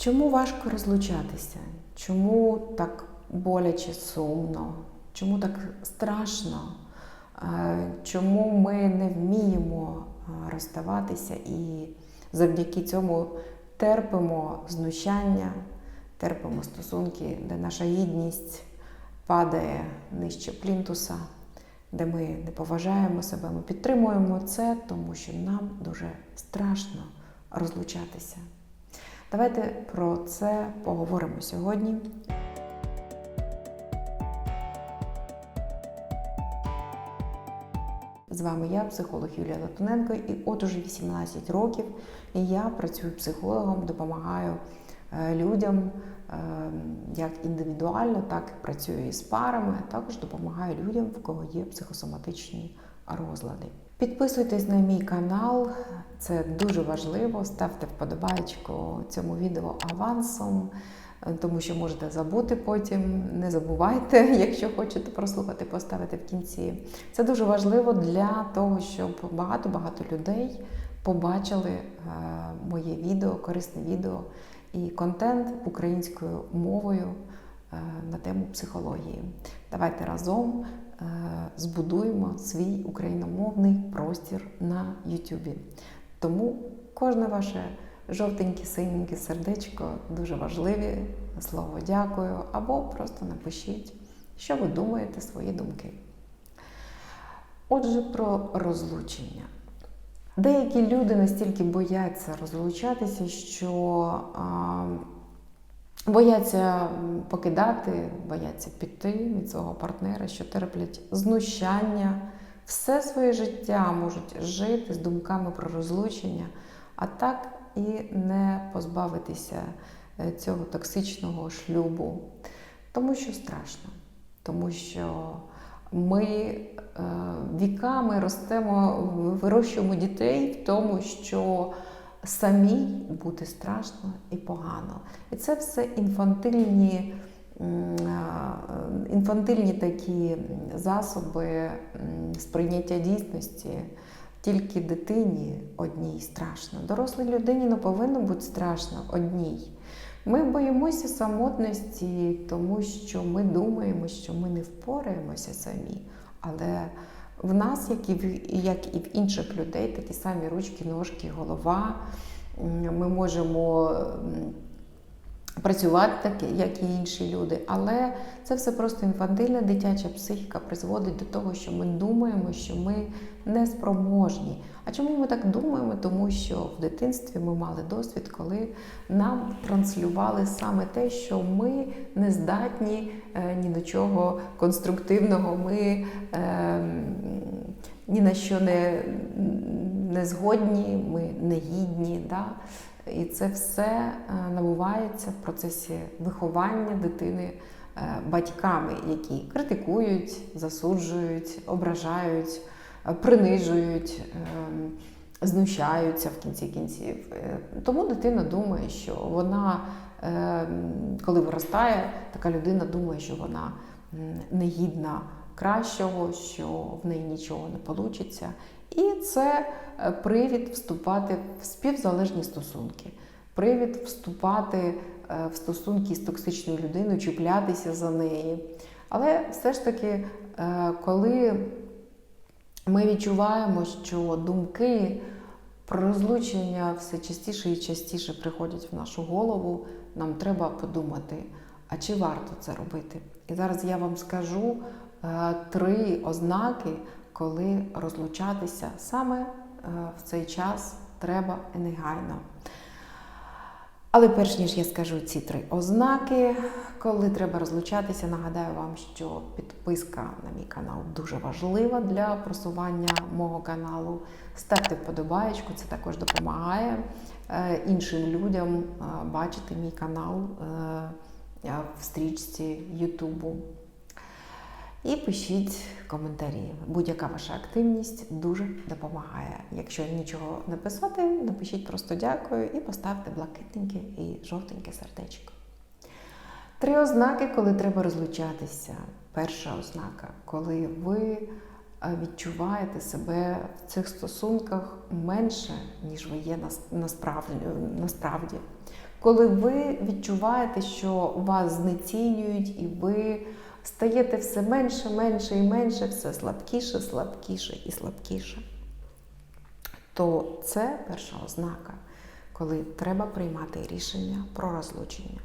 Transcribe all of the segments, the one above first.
Чому важко розлучатися? Чому так боляче сумно? Чому так страшно? Е, Чому ми не вміємо е, розставатися і завдяки цьому терпимо знущання, терпимо стосунки, де наша гідність падає нижче плінтуса, де ми не поважаємо себе, ми підтримуємо це, тому що нам дуже страшно розлучатися. Давайте про це поговоримо сьогодні. З вами я, психолог Юлія Латуненко, і от уже 18 років я працюю психологом, допомагаю е, людям е, як індивідуально, так і працюю із парами, а також допомагаю людям, в кого є психосоматичні розлади. Підписуйтесь на мій канал, це дуже важливо. Ставте вподобайку цьому відео авансом, е, тому що можете забути потім. Не забувайте, якщо хочете прослухати, поставити в кінці. Це дуже важливо для того, щоб багато-багато людей побачили е, моє відео, корисне відео і контент українською мовою е, на тему психології. Давайте разом збудуємо свій україномовний простір на Ютубі. Тому кожне ваше жовтеньке, синеньке сердечко дуже важливі. Слово дякую, або просто напишіть, що ви думаєте, свої думки. Отже, про розлучення. Деякі люди настільки бояться розлучатися, що бояться покидати, бояться піти від свого партнера, що терплять знущання, все своє життя можуть жити з думками про розлучення, а так і не позбавитися е, цього токсичного шлюбу, тому що страшно, тому що ми е, віками ростемо, вирощуємо дітей в тому, що самій бути страшно і погано. І це все інфантильні, інфантильні такі засоби сприйняття дійсності. Тільки дитині одній страшно. Дорослій людині не повинно бути страшно одній. Ми боїмося самотності, тому що ми думаємо, що ми не впораємося самі. Але в нас, як і в, як і в інших людей, такі самі ручки, ножки, голова. Ми можемо працювати так, як і інші люди. Але це все просто інфантильна дитяча психіка призводить до того, що ми думаємо, що ми неспроможні. А чому ми так думаємо? Тому що в дитинстві ми мали досвід, коли нам транслювали саме те, що ми не здатні е, ні до чого конструктивного, ми е, ні на що не, не згодні, ми не гідні. Да? І це все е, набувається в процесі виховання дитини е, батьками, які критикують, засуджують, ображають, е, принижують, знущаються в кінці кінців. Тому дитина думає, що вона, коли виростає, така людина думає, що вона негідна кращого, що в неї нічого не вийде. І це привід вступати в співзалежні стосунки, привід вступати в стосунки з токсичною людиною, чіплятися за неї. Але все ж таки, коли ми відчуваємо, що думки про розлучення все частіше і частіше приходять в нашу голову, нам треба подумати, а чи варто це робити? І зараз я вам скажу три ознаки, коли розлучатися саме в цей час треба негайно. Але перш ніж я скажу ці три ознаки, коли треба розлучатися, нагадаю вам, що підписка на мій канал дуже важлива для просування мого каналу. Ставте вподобаєчку, це також допомагає іншим людям бачити мій канал в стрічці Ютубу. І пишіть коментарі. Будь-яка ваша активність дуже допомагає. Якщо нічого не писати, напишіть просто дякую і поставте блакитненьке і жовтеньке сердечко. Три ознаки, коли треба розлучатися. Перша ознака, коли ви відчуваєте себе в цих стосунках менше, ніж ви є насправді. коли ви відчуваєте, що вас знецінюють, і ви стаєте все менше, менше і менше, все слабкіше, слабкіше і слабкіше, то це перша ознака, коли треба приймати рішення про розлучення.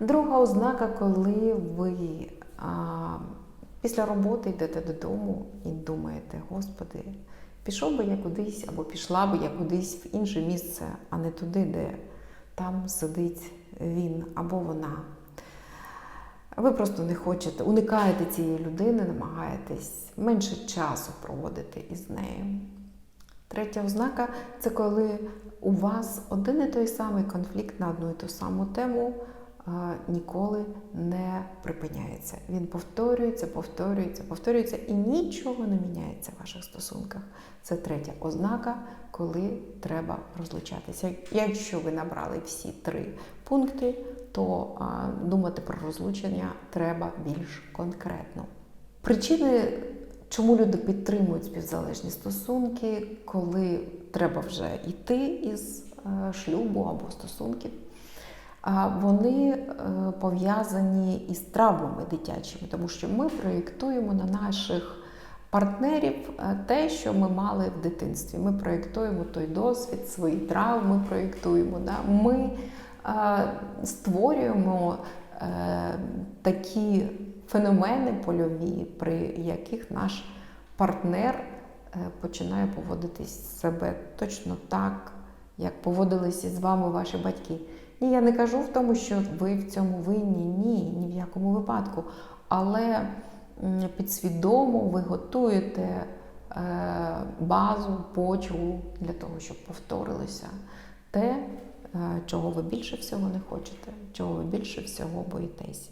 Друга ознака, коли ви а, після роботи йдете додому і думаєте, Господи, пішов би я кудись або пішла би я кудись в інше місце, а не туди, де там сидить він або вона. Ви просто не хочете, уникаєте цієї людини, намагаєтесь менше часу проводити із нею. Третя ознака це коли у вас один і той самий конфлікт на одну і ту саму тему ніколи не припиняється. Він повторюється, повторюється, повторюється і нічого не міняється в ваших стосунках. Це третя ознака, коли треба розлучатися. Якщо ви набрали всі три пункти, то а, думати про розлучення треба більш конкретно. Причини, чому люди підтримують співзалежні стосунки, коли треба вже йти із е, шлюбу або стосунків вони е, пов'язані із травмами дитячими, тому що ми проєктуємо на наших партнерів е, те, що ми мали в дитинстві. Ми проєктуємо той досвід, свої травми проєктуємо. Да? Ми створюємо такі феномени польові, при яких наш партнер починає поводитись себе точно так, як поводилися з вами ваші батьки. І я не кажу в тому, що ви в цьому винні, ні, ні в якому випадку. Але підсвідомо ви готуєте е, базу, почву для того, щоб повторилося те, е, чого ви більше всього не хочете, чого ви більше всього боїтесь.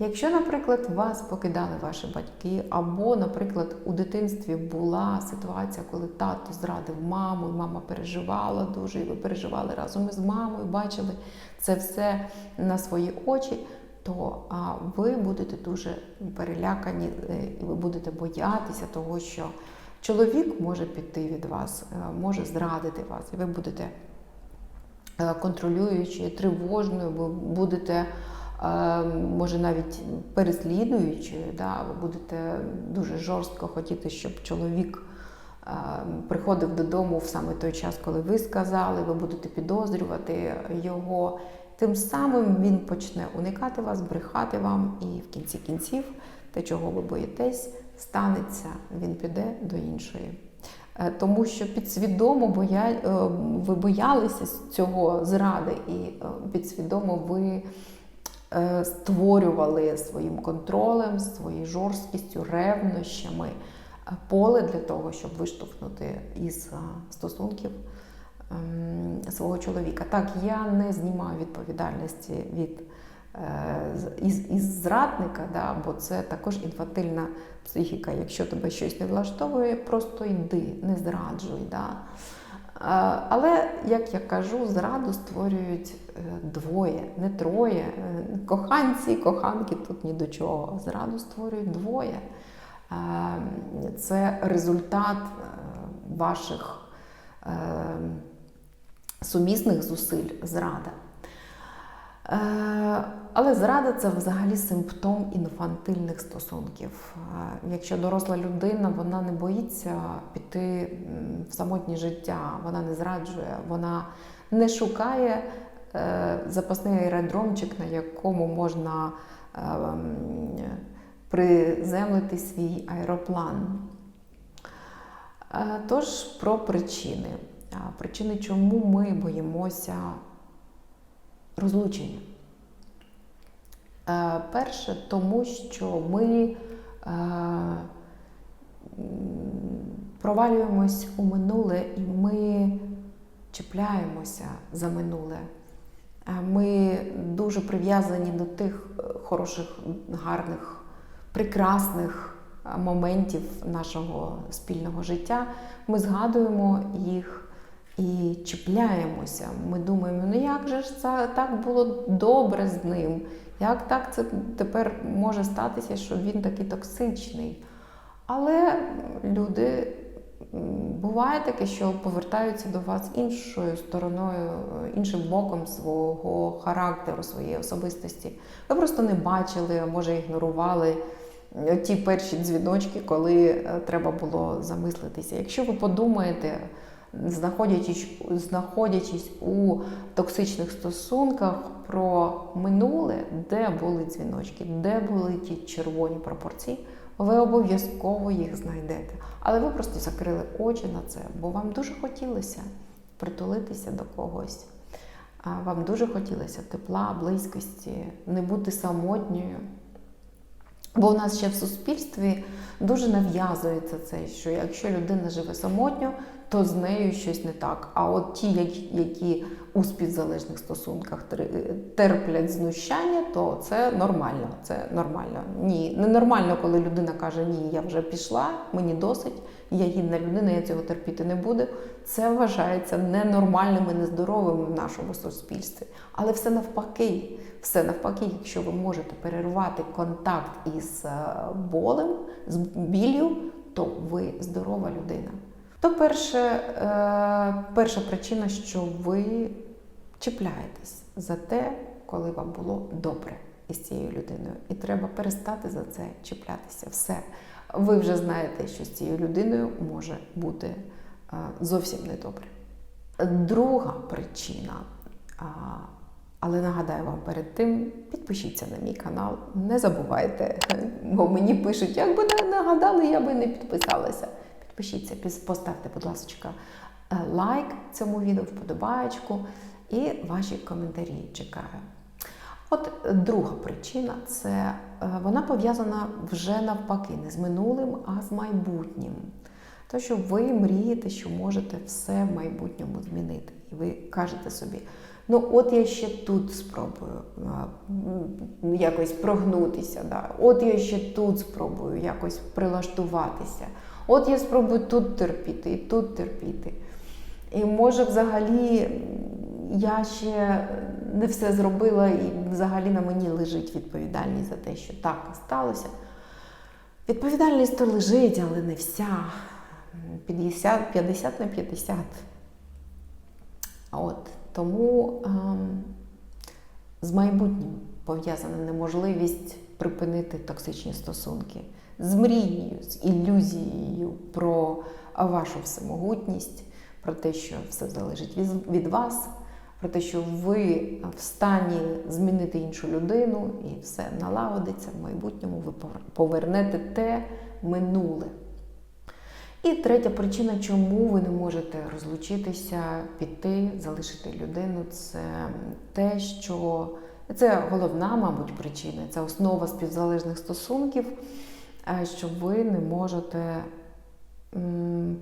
Якщо, наприклад, вас покидали ваші батьки, або, наприклад, у дитинстві була ситуація, коли тато зрадив маму, і мама переживала дуже, і ви переживали разом із мамою, бачили це все на свої очі, то ви будете дуже перелякані, е, і ви будете боятися того, що чоловік може піти від вас, е, може зрадити вас, і ви будете е, контролюючи, тривожною, ви будете. Е, може навіть переслідуючи, да, ви будете дуже жорстко хотіти, щоб чоловік е, приходив додому в саме той час, коли ви сказали, ви будете підозрювати його. Тим самим він почне уникати вас, брехати вам, і в кінці кінців те, чого ви боїтесь, станеться, він піде до іншої. Е, тому що підсвідомо боя... ви боялися цього зради, і підсвідомо ви Е, створювали своїм контролем, своєю жорсткістю, ревнощами е, поле для того, щоб виштовхнути із е, стосунків ем, свого чоловіка. Так, я не знімаю відповідальності від із, із зрадника, да, бо це також інфантильна психіка. Якщо тебе щось не влаштовує, просто йди, не зраджуй. Да. Але, як я кажу, зраду створюють е, двоє, не троє. Е, коханці, коханки тут ні до чого. Зраду створюють двоє. Це результат е, ваших сумісних зусиль зрада. Е, але зрада це взагалі симптом інфантильних стосунків. Е, якщо доросла людина, вона не боїться піти в самотнє життя, вона не зраджує, вона не шукає е, запасний аеродромчик, на якому можна приземлити свій аероплан. Тож про причини. Причини, чому ми боїмося розлучення. Е, перше, тому що ми е, провалюємось у минуле і ми чіпляємося за минуле. Е, ми дуже прив'язані до тих хороших, гарних, прекрасних моментів нашого спільного життя. Ми згадуємо їх і чіпляємося. Ми думаємо, ну як же ж це так було добре з ним? Як так це тепер може статися, що він такий токсичний? Але люди буває таке, що повертаються до вас іншою стороною, іншим боком свого характеру, своєї особистості. Ви просто не бачили, може ігнорували е, ті перші дзвіночки, коли е, треба було замислитися. Якщо ви подумаєте, знаходячись, знаходячись у токсичних стосунках про минуле, де були дзвіночки, де були ті червоні пропорції, ви обов'язково їх знайдете. Але ви просто закрили очі на це, бо вам дуже хотілося притулитися до когось. Вам дуже хотілося тепла, близькості, не бути самотньою. Бо у нас ще в суспільстві дуже нав'язується це, що якщо людина живе самотньо, то з нею щось не так. А от ті, які у співзалежних стосунках тр- терплять знущання, то це нормально. Це нормально. Ні, не нормально, коли людина каже: Ні, я вже пішла, мені досить, я гідна людина, я цього терпіти не буду. Це вважається ненормальним і нездоровим в нашому суспільстві. Але все навпаки, все навпаки, якщо ви можете перервати контакт із е, болем, з біллю, то ви здорова людина. То перше, е, перша причина, що ви чіпляєтесь за те, коли вам було добре із цією людиною. І треба перестати за це чіплятися. Все. Ви вже знаєте, що з цією людиною може бути е, зовсім недобре. Друга причина. Але нагадаю вам перед тим, підпишіться на мій канал, не забувайте, бо мені пишуть, як би не нагадали, я би не підписалася. Підпишіться, поставте, будь ласка, е, лайк цьому відео, вподобаєчку і ваші коментарі чекаю. От е, друга причина це е, вона пов'язана вже навпаки, не з минулим, а з майбутнім. То, що ви мрієте, що можете все в майбутньому змінити. І ви кажете собі, ну от я ще тут спробую а, якось прогнутися, да. от я ще тут спробую якось прилаштуватися, от я спробую тут терпіти і тут терпіти. І може взагалі я ще не все зробила, і взагалі на мені лежить відповідальність за те, що так сталося. Відповідальність то лежить, але не вся. 50, 50 на 50. От. Тому ем, з майбутнім пов'язана неможливість припинити токсичні стосунки, з мрією, з ілюзією про вашу всемогутність, про те, що все залежить від вас, про те, що ви в стані змінити іншу людину і все налагодиться в майбутньому, ви повернете те минуле. І третя причина, чому ви не можете розлучитися, піти, залишити людину, це те, що це головна, мабуть, причина, це основа співзалежних стосунків, е, що ви не можете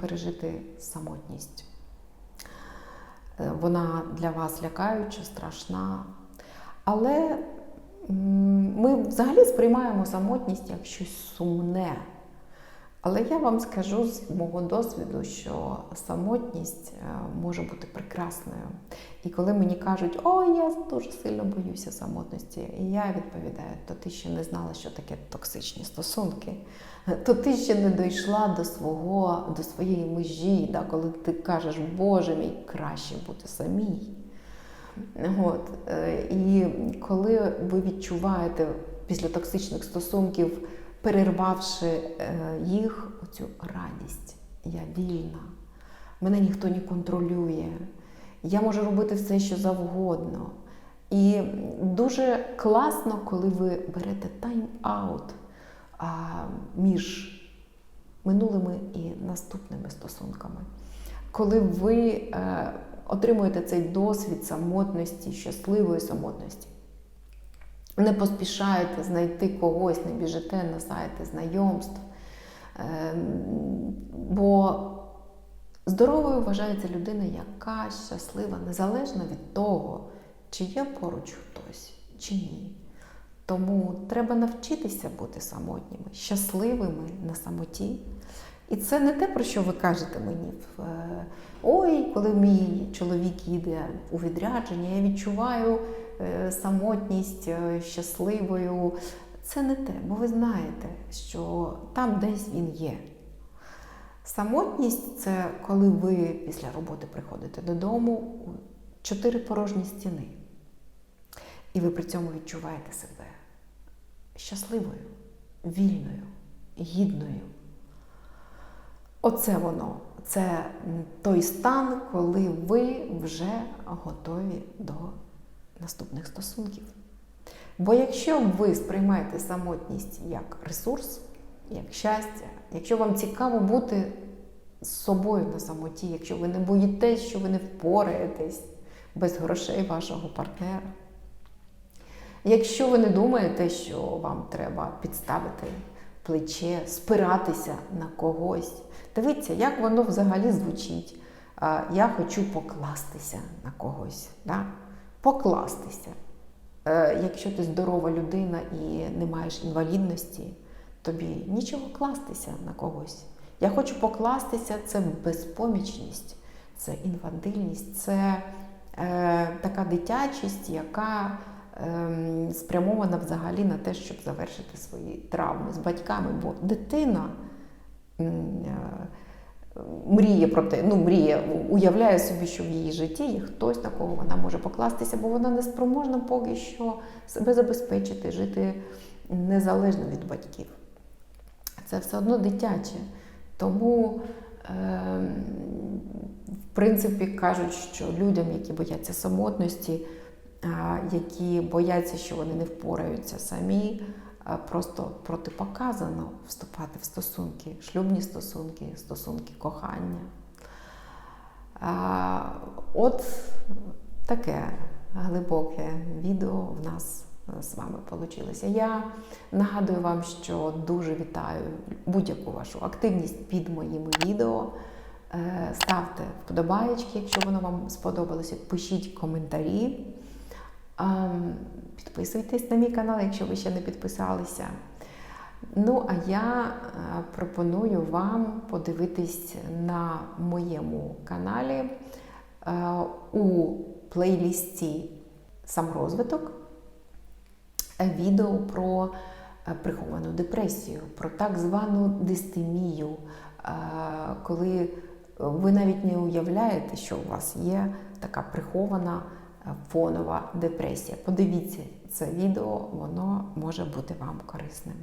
пережити самотність. Е, Вона для вас лякаюча, страшна. Але ми взагалі сприймаємо самотність як щось сумне. Але я вам скажу з мого досвіду, що самотність е, може бути прекрасною. І коли мені кажуть, ой, я дуже сильно боюся самотності, і я відповідаю, то ти ще не знала, що таке токсичні стосунки, то ти ще не дійшла до свого, до своєї межі, да, коли ти кажеш, Боже мій, краще бути самій. От. е, І коли ви відчуваєте після токсичних стосунків, перервавши е, їх, оцю радість, я вільна, мене ніхто не контролює, я можу робити все, що завгодно. І дуже класно, коли ви берете тайм-аут між минулими і наступними стосунками. Коли ви е, отримуєте цей досвід самотності, щасливої самотності, не поспішаєте знайти когось, не біжите на сайти знайомств. Е, бо здоровою вважається людина, яка щаслива, незалежно від того, чи є поруч хтось, чи ні. Тому треба навчитися бути самотніми, щасливими на самоті. І це не те, про що ви кажете мені. Е, Ой, коли мій чоловік їде у відрядження, я відчуваю самотність е, щасливою. Це не те, бо ви знаєте, що там десь він є. Самотність це коли ви після роботи приходите додому у чотири порожні стіни. І ви при цьому відчуваєте себе щасливою, вільною, гідною. Оце воно. Це той стан, коли ви вже готові до наступних стосунків. Бо якщо ви сприймаєте самотність як ресурс, як щастя, якщо вам цікаво бути з собою на самоті, якщо ви не боїтесь, що ви не впораєтесь без грошей вашого партнера, якщо ви не думаєте, що вам треба підставити плече, спиратися на когось, дивіться, як воно взагалі звучить. Я хочу покластися на когось. Да? Покластися. Е, Якщо ти здорова людина і не маєш інвалідності, тобі нічого кластися на когось. Я хочу покластися це безпомічність, це інфантильність, це е, така дитячість, яка е, спрямована взагалі на те, щоб завершити свої травми з батьками. Бо дитина е, мріє про те, ну мріє, уявляє собі, що в її житті є хтось, на кого вона може покластися, бо вона не спроможна поки що себе забезпечити, жити незалежно від батьків. Це все одно дитяче. Тому, е, в принципі, кажуть, що людям, які бояться самотності, які бояться, що вони не впораються самі, просто протипоказано вступати в стосунки, шлюбні стосунки, стосунки кохання. От таке глибоке відео в нас з вами вийшло. Я нагадую вам, що дуже вітаю будь-яку вашу активність під моїми відео. Е, Ставте вподобаєчки, якщо воно вам сподобалося, пишіть коментарі. Підписуйтесь на мій канал, якщо ви ще не підписалися. Ну, а я е, пропоную вам подивитись на моєму каналі е, у плейлісті Самрозвиток відео про е, приховану депресію, про так звану дистемію, коли ви навіть не уявляєте, що у вас є така прихована фонова депресія. Подивіться це відео, воно може бути вам корисним.